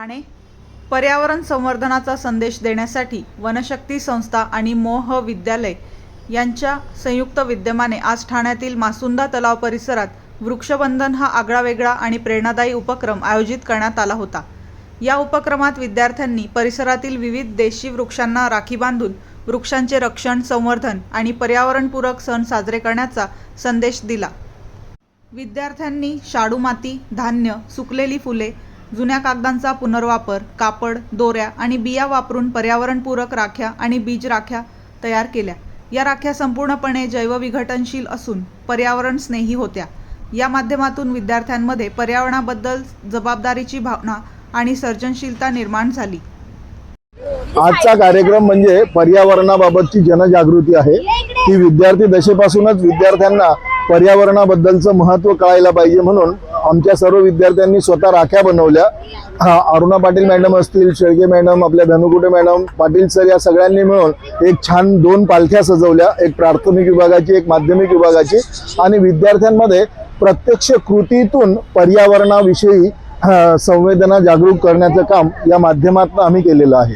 ठाणे पर्यावरण संवर्धनाचा संदेश देण्यासाठी वनशक्ती संस्था आणि मोह विद्यालय यांच्या संयुक्त विद्यमाने आज ठाण्यातील मासुंदा तलाव परिसरात वृक्षबंधन हा आगळावेगळा आणि प्रेरणादायी उपक्रम आयोजित करण्यात आला होता. या उपक्रमात विद्यार्थ्यांनी परिसरातील विविध देशी वृक्षांना राखी बांधून वृक्षांचे रक्षण संवर्धन आणि पर्यावरणपूरक सण साजरे करण्याचा संदेश दिला. विद्यार्थ्यांनी शाडू माती धान्य सुकलेली फुले जुन्या कागदांचा पुनर्वापर कापड दोऱ्या आणि बिया वापरून पर्यावरणपूरक राख्या आणि बीज राख्या तयार केल्या. या राख्या संपूर्णपणे जैवविघटनशील असून पर्यावरण स्नेही होत्या. या माध्यमातून विद्यार्थ्यांमध्ये पर्यावरणाबद्दल जबाबदारीची भावना आणि सर्जनशीलता निर्माण झाली. आजचा कार्यक्रम म्हणजे पर्यावरणाबाबतची जनजागृती आहे. ती विद्यार्थी दशेपासूनच विद्यार्थ्यांना पर्यावरणाबद्दलचं महत्त्व कळायला पाहिजे म्हणून आमच्या सर्व विद्यार्थ्यांनी स्वतः राख्या बनवल्या. अरुणा पाटील मॅडम असतील शेळके मॅडम आपल्या धनुकुटे मॅडम पाटील सर या सगळ्यांनी मिळून एक छान दोन पालख्या सजवल्या. एक प्राथमिक विभागाची एक माध्यमिक विभागाची. आणि विद्यार्थ्यांमध्ये प्रत्यक्ष कृतीतून पर्यावरणाविषयी संवेदना जागरूक करण्याचं काम या माध्यमातून आम्ही केलेलं आहे.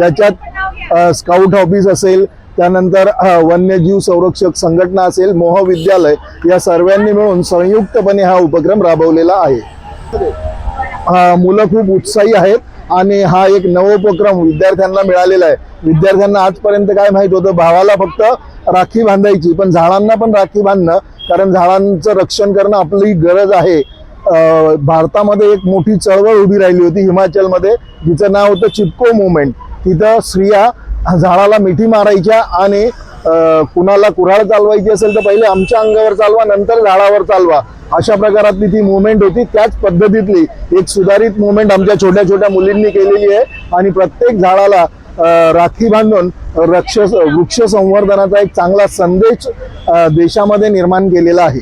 याच्यात स्काउट ऑफिस असेल त्यानंतर वन्यजीव संरक्षक संघटना असेल मोहविद्यालय या सर्वांनी मिळून संयुक्तपणे हा उपक्रम राबवलेला आहे. मुलं खूप उत्साही आहेत आणि हा एक नवोपक्रम विद्यार्थ्यांना मिळालेला आहे. विद्यार्थ्यांना आजपर्यंत काय माहीत होतं? भावाला फक्त राखी बांधायची पण झाडांना पण राखी बांधणं कारण झाडांचं रक्षण करणं आपली गरज आहे. भारतामध्ये एक मोठी चळवळ उभी राहिली होती हिमाचलमध्ये जिचं नाव होतं चिपको मुवमेंट. तिथं स्त्रिया झाडाला मिठी मारायच्या आणि कुणाला कुऱ्हाड चालवायची असेल तर पहिले आमच्या अंगावर चालवा नंतर झाडावर चालवा. अशा प्रकारातली ती मुवमेंट होती. त्याच पद्धतीतली एक सुधारित मुवमेंट आमच्या छोट्या छोट्या मुलींनी केलेली आहे. आणि प्रत्येक झाडाला राखी बांधून रक्ष वृक्ष संवर्धनाचा एक चांगला संदेश देशामध्ये निर्माण केलेला आहे.